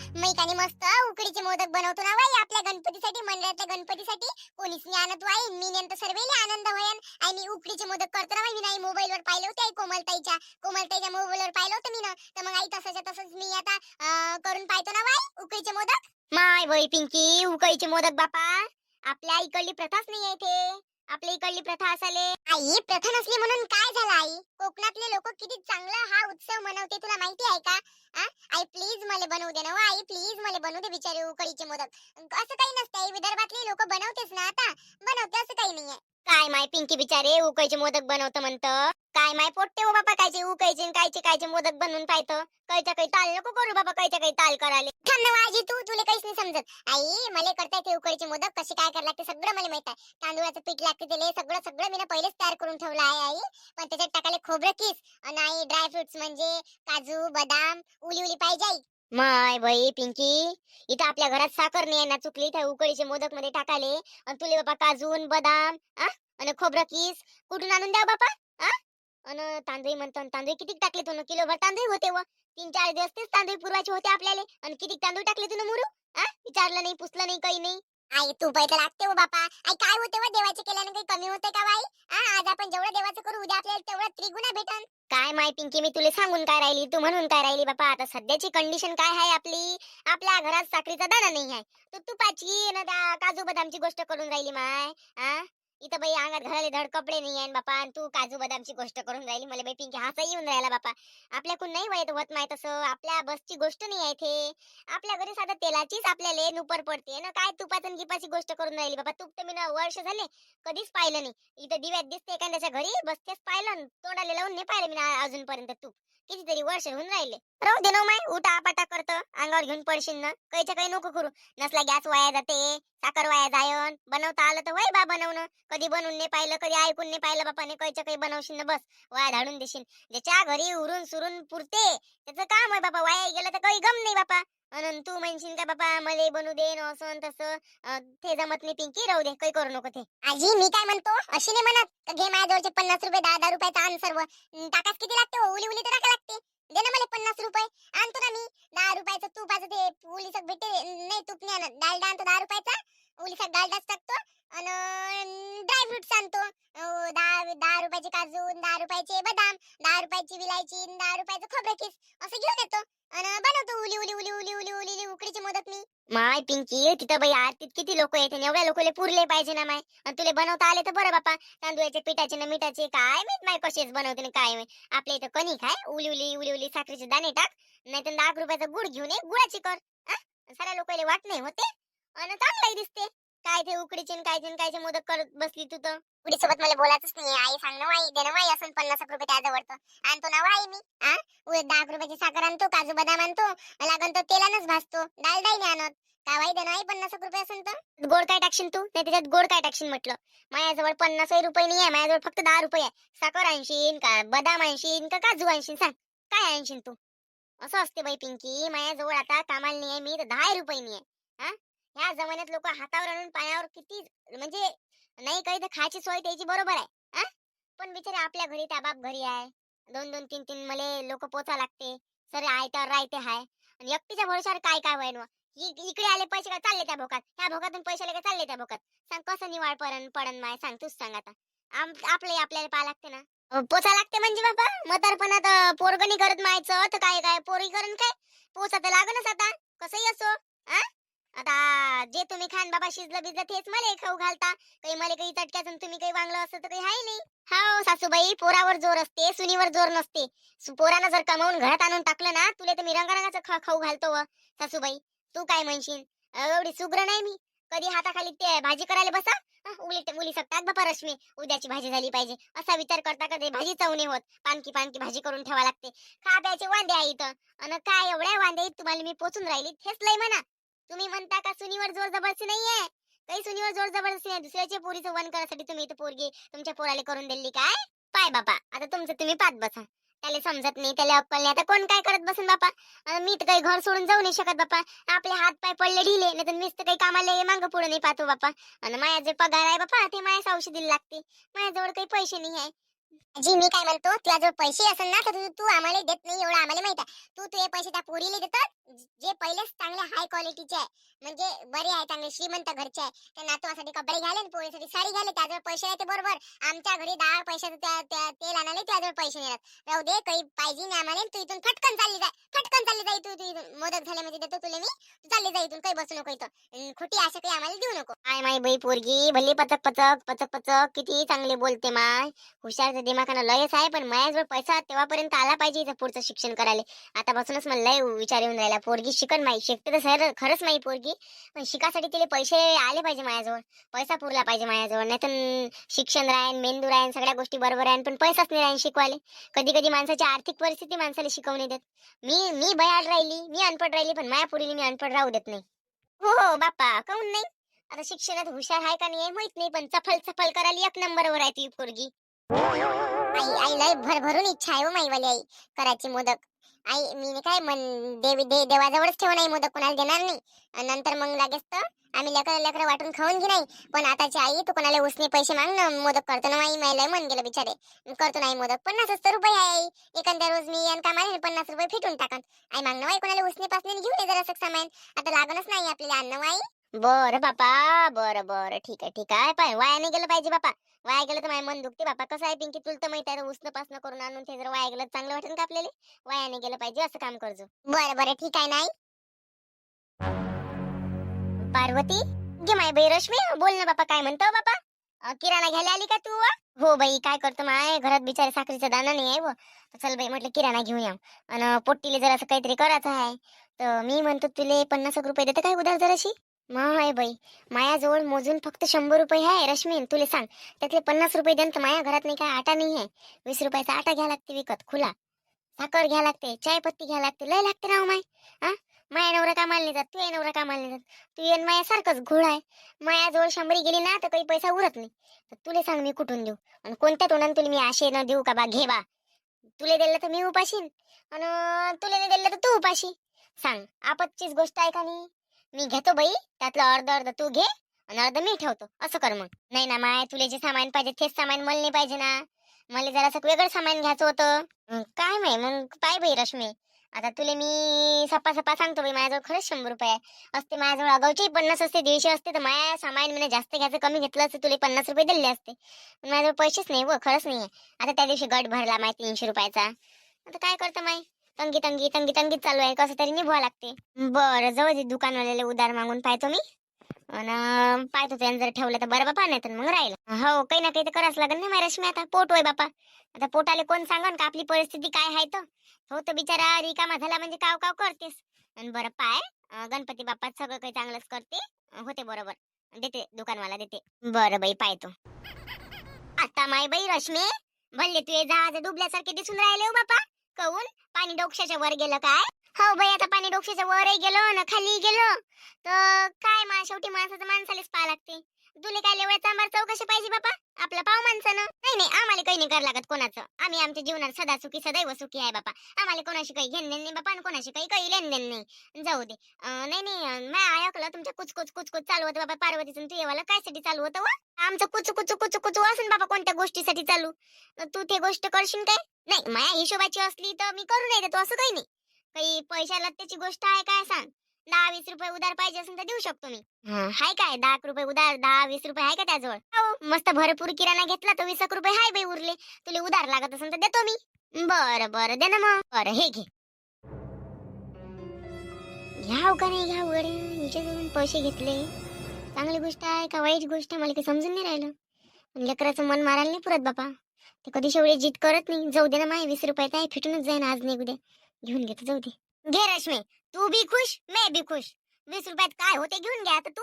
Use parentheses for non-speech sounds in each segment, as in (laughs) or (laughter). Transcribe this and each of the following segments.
मी मस्त उकडीचे मोदक बनवतो ना वाई आपल्या गणपतीसाठी मंडळातल्या गणपतीसाठी. कोणीच नाही आणत बाई. मी नेमतं सर्वेले आनंद होयन. आणि मी उकडीचे मोदक करतो ना मी नाही मोबाईल वर पाहिलं होते आई कोमलताईच्या. कोमलताईच्या मोबाईल वर पाहिलं होतं मी ना तर मग आई तसंच्या तसंच मी आता करून पाहतो ना वाई उकडीचे मोदक. माय बाई पिंकी उकडीचे मोदक बापा. आपल्या इकडली प्रथाच नाही आहे ते आपल्या इकडली प्रथा असाले आई प्रथा नसली म्हणून काय झालं आई? कोकणातले लोक किती चांगला हा उत्सव मनवते तुला माहिती आहे का? आई प्लीज मला बनवू दे ना हो आई प्लीज मला बनवू दे बिचारे उकडीचे मोदक असं काही नसतं आई विदर्भातले लोक बनवतेच ना आता. बनवते असं काही नाहीये. काय माय पिंकी बिचारे उकायचे मोदक बनवतं म्हणतं. काय माय पोट्टे हो बाबा कायचे उकायचे न कायचे कायचे मोदक बनवून पाहतं. कायच्या काही ताल नको करू बाबा कायच्या काही ताल कराले थांब ना आजी तू तुला काहीच नाही समजत. आई मला करता ते उकडीचे मोदक कसे काय करायला लागते सगळं मला माहीत आहे. तांदूळाचं पीठ लागते त्याला सगळं सगळं मी पहिलेच तयार करून ठेवलं आहे आई. पण त्याच्यात टाकायला खोबरं किस. आणि आई ड्रायफ्रुट्स म्हणजे काजू बदाम उली उली पाहिजे आई. माय बाई पिंकी. इथं आपल्या घरात साखर नाही ना चुकली. इथं उकळीचे मोदकमध्ये टाकाले. आणि तुले बाबा काजू बदाम आ? आणि खोबरं किस. कुठून आणून द्या बापा? आ? आणि तांदूळ म्हणतो तांदूळ किती टाकले तू किलोभर तांदूळ होते व. तीन चार दिवस तेच तांदूळ पुरवायचे होते आपल्याला. आणि किती तांदूळ टाकले तू मुरू? आ? विचारलं नाही पुसलं नाही काही नाही. आई तू पैसे लागते हो बापा. आई काय होते व हो, देवाचे केल्याने काही कमी होते का बाई? आ आज आपण जेवढं देवाचं करू उद्या आपल्याला तेवढं त्रिगुणा भेटन. काय माय पिंकी मी तुला सांगून काय राहिली? तू म्हणून काय राहिली बापा? आता सध्याची कंडिशन काय आहे आपली? आपल्या घरात साखरीचा दाणा नाही आहे. तू तुपाची ना काजू बदामची गोष्ट करून राहिली माय. आ? इथं बाई अंगात घराले धड कपडे नाही आहे बापा. आणि तू काजू बदामची गोष्ट करून राहिली. मला बाई पिंकी हासही येऊन राहिला बापा. आपल्याकडून नाही वाईट होत माहीत असं. आपल्या बसची गोष्ट नाही आहे ते आपल्या घरी साधं तेलाचीच आपल्याला नुपर पडते ना. काय तुपातून आणि गिपाची गोष्ट करून राहिली बाबा तूप तर मी ना वर्ष झाले कधीच पाहिलं नाही. इथं दिव्यात दिसते एखाद्याच्या घरी बसतेच पाहिलं आणि तोंडाला लावून नाही पाहिलं मी ना अजूनपर्यंत तूप. कितीतरी वर्ष होऊन राहिले. राहू दे ना हो माय उठा आपाटा करत. अंगावर घेऊन पडशील ना. काहीच्या काही नको करू. नसला गॅस वाया जाते साखर वाया जायन. बनवता आलं तर वय बा बनवणं. कधी बनवून नाही पाहिलं कधी ऐकून नाही पाहिलं बापाने. काहीच्या काही बनवशील ना बस वाया धाडून देशील. ज्याच्या घरी उरून सुरून पुरते त्याचं काम आहे बापा. वाया गेलं तर काही गम नाही बापा. अन तू म्हणशील का बापा मला बनू दे न असं न तसं. ते जमत नाही पिंकी राहू दे काही करू नको ते. आजी मी काय म्हणतो? अशी नाही म्हणत. घे माझ्याजवळचे पन्नास रुपये दहा दहा रुपयाचा आण सर्व. टाकाच टाकास किती लागते हो? उली उली तर टाका आणत डालडा आणतो दहा रुपयाचा. उलीचा डालडाच टाकतो आणि ड्रायफ्रुट्स आणतो. दहा दहा रुपयाचे काजू दहा रुपयाचे बदाम दहा रुपयाची विलायची दहा रुपयाचं खोबरं किस असं घेऊन येतो. आणि बनवतो उली उली उली उली उली उली उकडीची मोदक मी. माय पिंकी तिथं बाई आरतीत किती लोक येते एवढ्या लोकले पुरले पाहिजे ना माय. आणि तुला बनवता आले तर बरं बापा. तांदूळाचे पिठाचे ना मिठाचे काय माहीत माय कसेच बनवते ना काय माहीत. आपल्या इथं कणी खाय उली उली उली उली साखरेचे दाणे टाक. नाही तर दहा रुपयाचा गुड घेऊन ये गुळाची कर. आ? साऱ्या लोकांना वाट नाही होते. आणि चांगलाही दिसते. काय ते उकडीचे काय कायचे काय मोदक करत बसली तू तर. उडी सोबत मला बोलायचंच नाही आई सांग वाई दे वाई असं पन्नास रुपये त्याजवळ आणतो ना वाई मी. आ? दहा रुपयाची साखर आणतो काजू बदाम आणतो. लागन तो तेलानच भाजतो. डालडाही नाही आणत. काय वाई देणं आई पन्नास रुपये असेल तर. गोड काय टाकशील तू? नाही त्याच्यात गोड काय टाकशील म्हटलं? माझ्याजवळ पन्नास रुपये नाही आहे माझ्याजवळ फक्त दहा रुपये आहे. साखर आणशीन का बदाम आणशीन का काजू आणशीन? सांग. काय आणशील तू? असं असते बाई पिंकी माझ्याजवळ आता कामाला नाही आहे मी तर दहा रुपये नाही आहे. हा? ह्या जमान्यात लोक हातावर आणून पाण्यावर किती म्हणजे नाही काही तर खायची सोय त्याची बरोबर आहे. पण बिचारे आपल्या घरी त्या बाप घरी आहे. दोन दोन तीन तीन मले लोक पोचा लागते. सर आयत्यावर राहते हाय. आणि एकटीच्या भरोशावर काय काय होईन इकडे आले पैसे काय चालले त्या भोकात ह्या भोकातून पैसे आले का चालले त्या भोकात सांग कसं निवाळ पडन पडन माय? सांग तूच सांग आता. आपले आपल्याला पाहा लागते ना. पोचा लागते म्हणजे बाबा. म्हातारपणात अ, पोरगणी करत मायचं. तर काय काय पोरी करण काय? पोचा तर लागणच आता. कसंही असो आ? आता जे तुम्ही खान बाबा शिजलं बिजलं तेच मला खाऊ घालता. काही मला काही चटक्याचं तुम्ही काही वांगलं असं तर काही हाय नाही. हो सासूबाई पोरावर जोर असते सुनीवर जोर नसते. पोरानं जर कमावून घरात आणून टाकलं ना तुला तर मी रंगारंगाचं खा खाऊ घालतो व. सासूबाई तू काय म्हणशील? एवढी सुग्र नाही मी. कधी हाताखाली ते भाजी करायला बसा. उलट मुली सगळ्यात बापा रश्मी. उद्याची भाजी झाली पाहिजे. असा विचार करता कधी भाजी चवणे होत. पानकी पानकी भाजी करून ठेवा लागते. खा प्यायचे वांदे आहे इथं. अन काय एवढ्या वांदे तुम्हाला मी पोचून राहिली? हेच लय म्हणा. तुम्ही म्हणता का सुनीवर जोर जबरदस्ती नाहीये? काही सुनीवर जोर जबरदस्ती नाही. दुसऱ्याच्या पोरीचं वन करायसाठी तुम्ही इथं पोरगी तुमच्या पोराला करून दिली काय? पाय बापा. आता तुमचं तुम्ही पाच बसा. त्याला समजत नाही त्याला अक्कल नाही. आता कोण काय करत बसून बापा? मी तर काही घर सोडून जाऊ नाही शकत बापा. आपले हात पाय पडले ढिले नाही तर मीच तर काही कामाला मागं पुढे नाही पाहतो बापा. आणि माझ्या जे पगार आहे बापा ते माझ्याच औषधीला लागते. माझ्याजवळ काही पैसे नाही आहे. जी मी काय म्हणतो? तुझ्याजवळ पैसे असेल ना तर तू- तू आम्हाला देत नाही एवढं आम्हाला माहीत आहे. तू तुझे पैसे त्या पोरीला देतात जे पहिलेच चांगल्या क्वालिटीचे आहे म्हणजे बरे आहे चांगले श्रीमंत घरचे आहे त्या नातवासाठी कपडे घ्याले पोळीसाठी साडी घ्याले त्याजवळ पैसे नाही ते बरोबर. आमच्या घरी दहा पैशाचं त्या तेल आणाले त्याजवळ पैसे नाही राहू दे काही पाहिजे नाही आम्हाला तू इथून फटकन चालली जाय फटकन चालली जाई तू तू इथून. मोदक झाले म्हणजे देतो तुला मी तू चालली जाई इथून काही बसू नको इथं. खोटी आशा काही आम्हाला देऊ नको. आय माय बाई पोरगी भले पचक पचक पचक पचक किती चांगले बोलते माय. हुशार दिमाखानं लयच आहे पण माझ्याजवळ पैसा तेव्हापर्यंत आला पाहिजे इथं पुढचं शिक्षण करायला. आतापासूनच मला लय विचार येऊन राहिला पोरगी शिकन माई. शिकते तर सर खरंच माई पोरगी. पण शिकासाठी तिला पैसे आले पाहिजे माझ्याजवळ. पैसा पुरला पाहिजे माझ्याजवळ. नाही तर शिक्षण राहीन मेंदू राहीन सगळ्या गोष्टी बरोबर राहीन पण पैसाच नाही राहीन शिकवायला. कधी कधी माणसाची आर्थिक परिस्थिती माणसाला शिकवणे देत मी मी बयाड राहिली मी अनपड राहिली पण माझ्या पुरीला मी अनपड राहू देत नाही. हो हो बाप्पा काऊन नाही? आता शिक्षणात हुशार आहे का नाही माहीत नाही पण चफल चफल करायला एक नंबरवर आहे ती पोरगी. आई आई लय भरभरून इच्छा आहे हो माईवाली आई. करायची मोदक. आई मी काय मन देवी दे देवाजवळच ठेव नाही मोदक कोणाला देणार नाही. नंतर मग लागेच तर आम्ही लेकर लेकर वाटून खाऊन घे नाही पण आताची आई तू कोणाला उसने पैसे माग ना मोदक करतो ना आई मायला मन गेलं बिचारे. करतो नाही मोदक पन्नास रुपये आई. एखाद्या रोज मी आणि कामाने पन्नास रुपये फिटून टाकन. आई मागणं आई कोणाला उसने पासने घेऊन जरा सामान. आता लागणच नाही आपल्याला अन्न आई. बर बापा बर बर. ठीक आहे ठीक आहे. पण वाया नाही गेलं पाहिजे बापा. वाया गेलं तर माझ्या मन दुखते बापा. कसं आहे पिंकी तुला तर माहीत आहे? उष्ण पासन करून आणून ते जर वाया गेलं चांगलं वाटेल का आपल्याला? वाया नाही गेलं पाहिजे असं काम करजो. बरं बरं. ठीक आहे नाही. पार्वती घे माय बाई रश्मी. बोल ना बापा काय म्हणतो बापा? किराणा घ्यायला आली का तू हो बाई काय करतो माय? घरात बिचारे साखरेचा दाना नाही आहे चल बाई म्हटलं किराणा घेऊन या आणि पोट्टीले जरा असं काहीतरी करायचं आहे तर मी म्हणतो तुले पन्नास रुपये देते काय उधार जराशी? माय बाई. मायाजवळ मोजून फक्त शंभर रुपये आहे रश्मीन तुले सांग. त्यातले पन्नास रुपये देण तर माया घरात नाही काय आटा नाही आहे. वीस रुपयाचा आटा घ्या लागते विकत खुला. साखर घ्या लागते चाय पत्ती घ्या लागते लय लागते राव माय. हा? माया नवरा कामाला नाही जात तू ये नवरा कामाला नाही जात. तू येन माया सारखंच घोळ आहे. मायाजवळ शंभरी गेली ना तर काही पैसा उरत नाही. तर तुले सांग मी कुठून देऊ? आणि कोणत्या तोंडाने तुला मी आशे न देऊ का बा घे बा. तुले दिलं तर मी उपाशीन. आणि तुले नाही दिलं तर तू उपाशी. सांग आपतचीच गोष्ट आहे का नाही? मी घेतो बाई त्यातलं अर्ध अर्ध तू घे आणि अर्ध मी ठेवतो. असं कर मग. नाही ना माय तुले जे सामान पाहिजे तेच सामान मला नाही पाहिजे ना. मला जरा वेगळं सामान घ्यायचं होतं. काय माही मग पाय बाई रश्मी. आता तुला मी सपा सपा सांगतो बाई माझ्याजवळ खरंच शंभर रुपये असते. माझ्याजवळ अगावचे पन्नास असते दीडशे असते. तर माया सामान मी जास्त घ्यायचं कमी घेतलं असतं तुले पन्नास रुपये दिले असते. पण माझ्याजवळ पैसेच नाही व खरंच नाही आता त्या दिवशी गट भरला माय तीनशे रुपयाचा. आता काय करतं माय? तंगी तंगी तंगी तंगी चालू आहे. कसं तरी निभवा लागते. बरं जाऊ दे दुकानवाल्याला उधार मागून पाहतो मी. आणि पाहतो त्यानं जर ठेवलं तर बरं बापा नाही तर मग राहिलं. हो काही ना काही तर करावंच लागेल ना माझ्या रश्मी आता पोट होय बापा. आता पोटाले कोण सांगन का आपली परिस्थिती काय आहे तर? हो तर बिचारा रिकामा झाला म्हणजे काव काव करतेस. आणि बरं पाय गणपती बाप्पा सगळं काही चांगलंच करते होते बरोबर. देते दुकानवाला देते. बरं बाई पाहतो. आता माय बाई रश्मी भल्ले तू जहाज डुबल्यासारखे दिसून राहिले हो बापा. कहून पाणी डोक्षाच्या वर गेलं काय? हो बाई आता पाणी डोक्षाच्या वरही गेलो ना खाली गेलो. तर काय मा शेवटी माणसाचं माणसालाच पाहा लागते. तुले काय लेवळ चांबार चौकशी पाहिजे बापा? आपलं पाव माणसानं. नाही नाही आम्हाला काही नाही करायला लागत कोणाचं. आम्ही आमच्या जीवनात सदा सुखी सदैव सुखी आहे बापा. आम्हाला कोणाशी काही घेणं नाही बापा आणि कोणाशी काही काही लेन देण नाही. जाऊ दे. नाही नाही मी ऐकलं तुमच्या कुच कुच कुच कुच चालू होतं बाबा पार्वतीचं तू येवाला काय साठी चालू होतं आमचं कुच कुच कुच कुच असून बाबा कोणत्या गोष्टीसाठी चालू? तू ते गोष्ट करशील काय? नाही माझ्या हिशोबाची असली तर मी करू नाही देतो असं काही नाही. काही पैशाला त्याची गोष्ट आहे काय सांग? दहा वीस रुपये उधार पाहिजे असेल तर देऊ शकतो मी. हाय काय? दहा रुपये उधार दहा वीस रुपये आहे का त्याजवळ? हो. मस्त भरपूर किराणा घेतला तर वीस रुपये हाय बाई उरले. तुला उधार लागत असेल तर देतो मी. बरं बरं. दे ना मग. बरं हे घे. घ्याव का नाही घ्याव? गड्या हिच्याजवळून पैसे घेतले. चांगली गोष्ट आहे का वाईट गोष्ट? आहे मला काही समजून नाही राहिलं. लेकराचं मन मारायला नाही पुरत बापा. ते कधी शेवटी जित करत नाही. जाऊ दे ना माय वीस रुपयात आहे. फिटूनच जाईन. आज नाही उद्या. घेऊन घेतो जाऊ दे. घे रश्मी. तू भी खुश मैं भी खुश. वीस रुपयात काय होते घेऊन घ्या आता तू.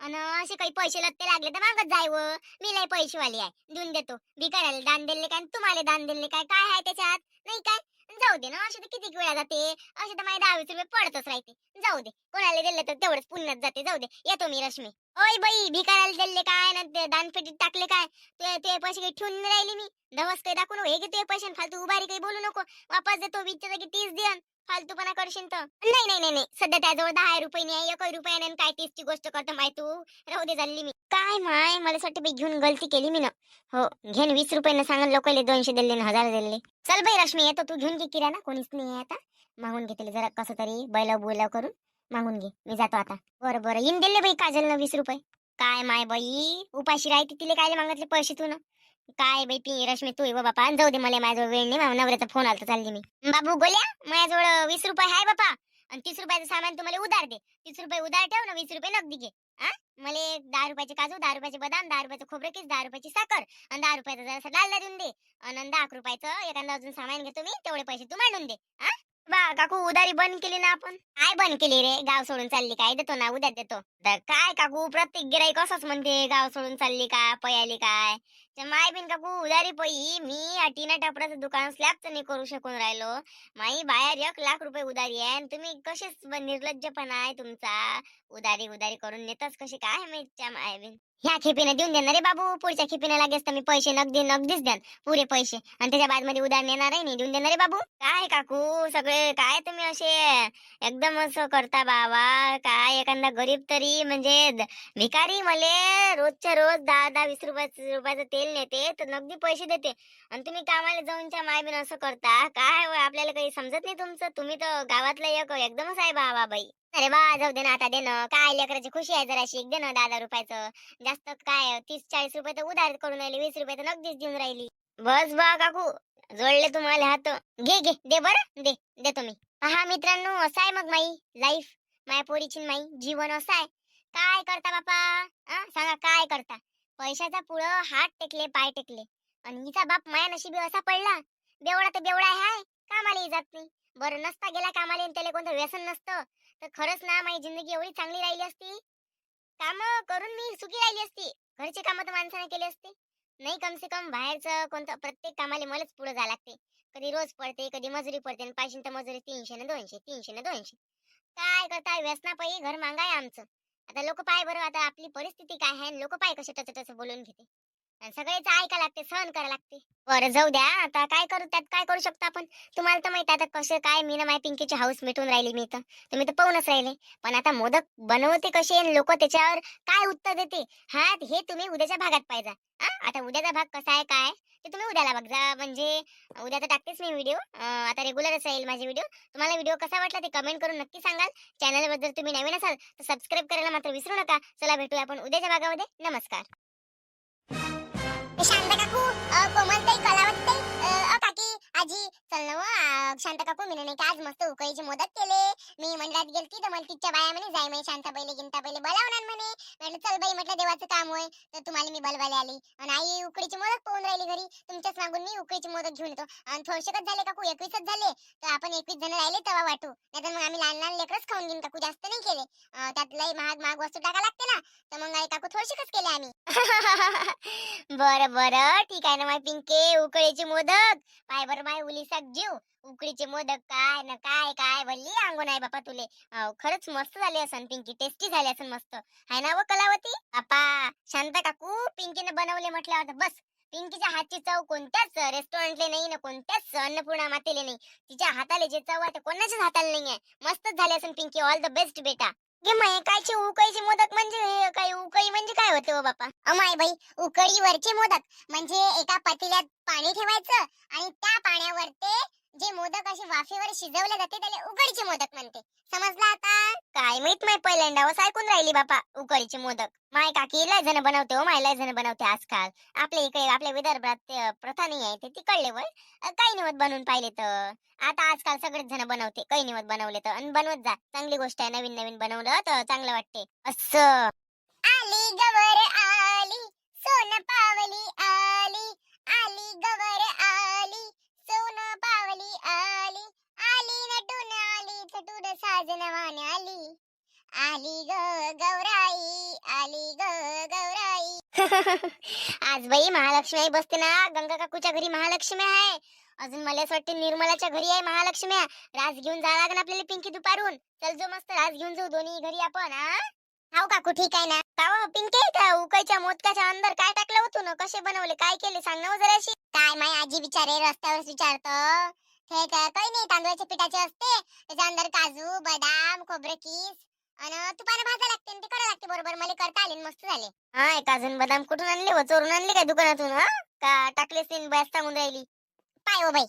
अन असे काही पैसे लत्ते लागले तर मागत जाय व. मी लय पैसेवाली आहे. देऊन देतो. भिकाऱ्याला दान दिले काय तुम्हाला दान दिले काय? काय आहे त्याच्यात? नाही काय? जाऊ दे ना. असे तर किती वेळा जाते. असे तर माझे दहावीस रुपये पडतच राहते. जाऊ दे. कोणाला दिले तर तेवढंच पुण्यात जाते. जाऊ दे. येतो मी रश्मी. ओय बाई भिकाऱ्याला दिले काय? ना दानपेटीत टाकले काय? ते ते पैसे काही ठेवून राहिले मी. धवस काही दाखवू नको. हे घे ते पैसे फालतू उभारी काही बोलू नको. वापस देतो. विचार की तीस देन फालतूपणा करशील तर. नाही नाही नाही नाही. सध्या त्याजवळ दहा रुपये नाही एक रुपये नाही काय टेस्टची गोष्ट करतो माय तू? राहू दे झाली मी. काय माय? मला साठी बाई घेऊन गलती केली मी ना. हो घेन वीस रुपयानं सांगा लोकांना दोनशे दिले ना हजार दिले. चल बाई रश्मी येतो तू घेऊन घे किराणा. कोणीच नाही आता. मागून घेतले जरा कसं तरी बैलव बोलव करून. मागून घे. मी जातो आता. बरं बरं. येऊन दिले बाई काजल ना वीस रुपये. काय माय बाई? उपाशी राहते तिला काय मागितले पैसे तू ना? काय बाई रश्मी तू ये बापा जाऊ दे मला माझ्याजवळ वेळ नाही माझ्या नवऱ्याचा फोन आला चालली मी. बाबू गोल्या माझ्याजवळ वीस रुपये आहे बापा. आणि तीस रुपयाचं सामान तुम्हाला उधार दे. तीस रुपये उधार ठेव ना वीस रुपये नगदी घे. हा? मला दहा रुपयाचे काजू दहा रुपयाचे बदाम दहा रुपयाचं खोबरं किस दहा रुपयाची साखर आणि दहा रुपयाचा जरासा डालडा देऊन दे. आणि दहा रुपयाचं एखादा अजून सामान घेतो मी तेवढे पैसे तू मांडून दे. हा? बा काकू उधारी बंद केली ना आपण? काय बंद केली रे? गाव सोडून चालली काय? देतो ना उद्या देतो. तर काय काकू प्रत्येक गिराईक असंच म्हणते गाव सोडून चालली का पयाली काय? माय बिन काकू उधारी पई मी अटीना टापडाचं दुकान स्लॅबचं नाही करू शकून राहिलो. माई बाहेर एक लाख रुपये उधारी आहे आणि तुम्ही कसेच निर्लज्जपणा आहे तुमचा? उधारी उधारी करून नेताच कशी काय माहिती माय बिन? ह्या खेपीने देऊन देणार रे बाबू. पुढच्या खेपीने लागेच तर मी पैसे नगदी नगदीच द्यान पुरे पैसे. आणि त्याच्या बादमध्ये उधार नेणार आहे नाही देऊन देणार रे बाबू. काय काकू? सगळे काय तुम्ही असे? एकदम असं करता बाबा. काय एखादा गरीब तरी म्हणजे भिकारी मले रोजच्या रोज दहा दहा वीस रुपयाचं रुपयाचं तेल नेते तर नगदी पैसे देते. आणि तुम्ही कामाला जाऊनच्या मायबीन असं करता काय हो, आपल्याला काही समजत नाही तुमचं? तुम्ही तर गावातलं एक हो, एकदमच आहे बाबा बाई. अरे बा जाऊ दे ना आता दे ना. काय लेकराची खुशी आहे जराशी? एक दे ना दहा दहा रुपयाचं. जास्त काय तीस चाळीस रुपये तर उधार करून राहिली वीस रुपये तर नगदीच देऊन राहिली. बस बा काकू जोडले तुम्हाला हात. घे घे दे बरं? दे दे तुम्ही पहा मित्रांनो असं आहे मग माई लाईफ माया पोरीची माई जीवन असं आहे. काय करता बापा? आ सांगा काय करता? पैशाचा पुढं हात टेकले पाय टेकले. आणि हिचा बाप माया नशिबी असा पडला बेवडा तर बेवडा आहे हाय, कामाला जात नाही. बरं नसता गेला कामाला त्याला कोणतं व्यसन नसतं तर खरंच ना माझी जिंदगी एवढी चांगली राहिली असती. काम करून मी सुखी राहिली असती. घरचे काम तर माणसाने केले असते. नाही कम से कम बाहेरचं कोणतं प्रत्येक कामाला मलाच पुढे जावं लागते. कधी रोज पडते कधी मजुरी पडते आणि पाचशे तर मजुरी तीनशे ना दोनशे तीनशे ना दोनशे. काय करताय व्यसनापायी घर मागाय आमचं. आता लोक पाय बरं आता आपली परिस्थिती काय आहे लोक पाय कसे टच टच बोलून घेते सगळेच ऐका लागते सहन करा लागते. बरं जाऊ द्या आता काय करू त्यात काय करू शकतो आपण? तुम्हाला तर माहिती आता कसं काय मी ना माझ्या पिंकीची हाऊस मिटून राहिली मी तर. तुम्ही तर पाहूनच राहिले. पण आता मोदक बनवते कसे लोक त्याच्यावर काय उत्तर देते हा हे तुम्ही उद्याच्या भागात पाहिजे. आता उद्याचा भाग कसा आहे काय? ते तुम्ही उद्याला बघा. म्हणजे उद्या तर टाकतेच मी व्हिडिओ. आता रेग्युलरच राहील माझे व्हिडिओ. तुम्हाला व्हिडिओ कसा वाटला ते कमेंट करून नक्की सांगाल. चॅनलबद्दल तुम्ही नवीन असाल तर सबस्क्राईब करायला मात्र विसरू नका. चला भेटूया आपण उद्याच्या भागामध्ये. नमस्कार. शांत काकू. कोमलताई कलावतताई आजी चल ना व, शांत काकू मी नाही का आज मस्त उकळीची मोदक केले. मी मंडळात गेलती तर मला तिच्या बाया म्हणे जाय म्हणे शांता पहिले गिंता पहिले बोलावणार म्हणे. म्हटलं चल बाई म्हटलं देवाचं काम होय. तर तुम्हाला मी बलवायला आली. आणि आई उकळीची मोदक पाहून राहिली घरी. तुमच्याच मागून मी उकळीची मोदक घेऊन येतो. आणि थोडशेच झाले काकू एकवीसच झाले. तर आपण एकवीस जण राहिले तेव्हा वाटू. नाहीतर मग आम्ही लहान लहान लेकरच खाऊन घेईन काकू जास्त नाही केले. त्यातलाही महाग महाग वस्तू टाका लागते ना. तर मग आई काकू थोडशेच केले आम्ही. (laughs) बरं बरं. ठीक आहे ना माय पिंके. उकळीचे मोदक. पाय बरं माय उलिसाक जीव. उकडीचे मोदक काय ना काय काय भल्ली अंगून आहे बापा तुले. खरंच मस्त झाले असन पिंकी. टेस्टी झाले असन मस्त. हाय ना व कलावती? बापा शांत काकू. पिंकीने बनवले म्हटलं होतं बस. पिंकीच्या हातची चव कोणत्याच रेस्टॉरंटले नाही ना कोणत्याच अन्नपूर्णा मातेले नाही. तिच्या हाताले जे चव आहे ते कोणाच्याच हाताला नाही आहे मस्तच झाले असन पिंकी. ऑल द बेस्ट बेटा. गे माय कायचे उकळीचे मोदक म्हणजे काही काय उकळी म्हणजे काय होते हो बापा? अमाय बाई उकळीवरचे मोदक. म्हणजे एका पतील्यात पाणी ठेवायचं आणि त्या पाण्यावर ते जे मोदक असे वाफेवर शिजवले जाते त्याला उकडीचे मोदक म्हणते. समजला आता? काय माहीत माय पहिल्यांदा असं ऐकून राहिली बापा उकडीचे मोदक. माय काकी लय जण बनवते हो माय लय जण बनवते आजकाल. आपल्या इकडे आपल्या विदर्भात प्रथा नाही आहे ते तिकडले वय. काही निवत बनवून पाहिले तर. आता आजकाल सगळेच जण बनवते काही निवत बनवले तर. आणि बनवत जा. चांगली गोष्ट आहे नवीन नवीन बनवलं तर चांगलं वाटते. असं. आली गवर आली सोन पावली आली. आली गवर आली आली आली नटून आली थटून साजनवान आली. आली ग गौराई आली ग गौराई. (laughs) आज बाई महालक्ष्मी आई बसते ना गंगा काकूच्या घरी महालक्ष्मी आहे. अजून मला असं वाटते निर्मलाच्या घरी आहे महालक्ष्मी. राज घेऊन जावं लागेल आपल्याला पिंकी दुपारून. चल जो मस्त राज घेऊन जाऊ दोन्ही घरी आपण हा? हाव काकू ठीक आहे ना. का हो, पिंके त्या उकायच्या मोदकाच्या अंदर काय टाकलं होतं ना? कसे बनवले? काय केले? सांग ना हो जराशी. काय माय आजी विचारे रस्त्यावर विचारत. हे काय काही नाही तांदूळाच्या पिठाचे असते. त्याच्या अंदर काजू बदाम खोबरं किस आणि तुपाने भाजा लागते ते करायला लागते. बरोबर मला करता आले मस्त झाले. हा काजून बदाम कुठून आणले व? चोरून आणले काय दुकानातून हा? का टाकलेस तीन बॅस सांगून राहिली? पाय हो बाई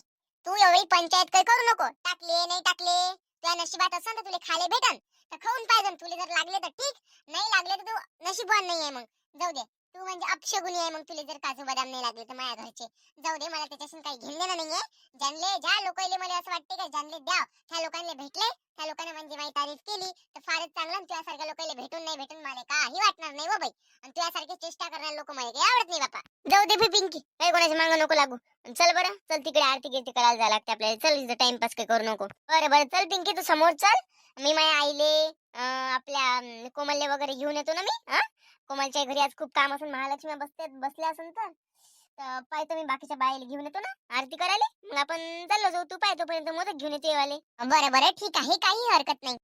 तू एवढी पंचायत काही करू नको. टाकले नाही टाकले तुझ्या नशिबात असन तर तुला खाले भेटन. तर खाऊन पाहिजे तुला जर लागले तर ठीक नाही लागले तर तू नशीबवान नाही आहे मग. जाऊ दे. तू म्हणजे अपशगुनी आहे मग तुला जर काजू बदाम नाही लागले तर माझ्या घरचे. जाऊ दे मला त्याच्याशी काही घेणं देणं नाहीये. ज्यांले ज्या लोकांना मला असं वाटते का जानले द्या त्या लोकांना भेटले. त्या लोकांनी म्हणजे माझी तारीफ केली तर फारच चांगलं आणि तुझ्यासारख्या लोकांना भेटून नाही भेटून मला काही वाटणार नाही हो बाई. आणि तुझ्यासारखी चेष्टा करणारे लोक मला काही आवडत नाही बापा. जाऊ दे पिंकी काही कोणाची मांग नको लागू. चल बरं चल तिकडे आरती गिरती करायला जायला लागते आपल्याला. चल इथं टाइमपास काही करू नको. बरं बरं चल पिंकी तू समोर चल. मी माझ्या आईले अं, आपल्या अं, कोमलले वगैरे घेऊन येतो ना मी हा कोमलच्या घरी आज खूप काम असून महालक्ष्मी बसते बसल्या असून तर. पाय पाहतो मी बाकीच्या बाईला घेऊन येतो ना आरती करायला. मग आपण चाललो जाऊ. तू पाय तोपर्यंत मोदक घेऊन येते वाले बरं बरं ठीक आहे. काही हरकत नाही.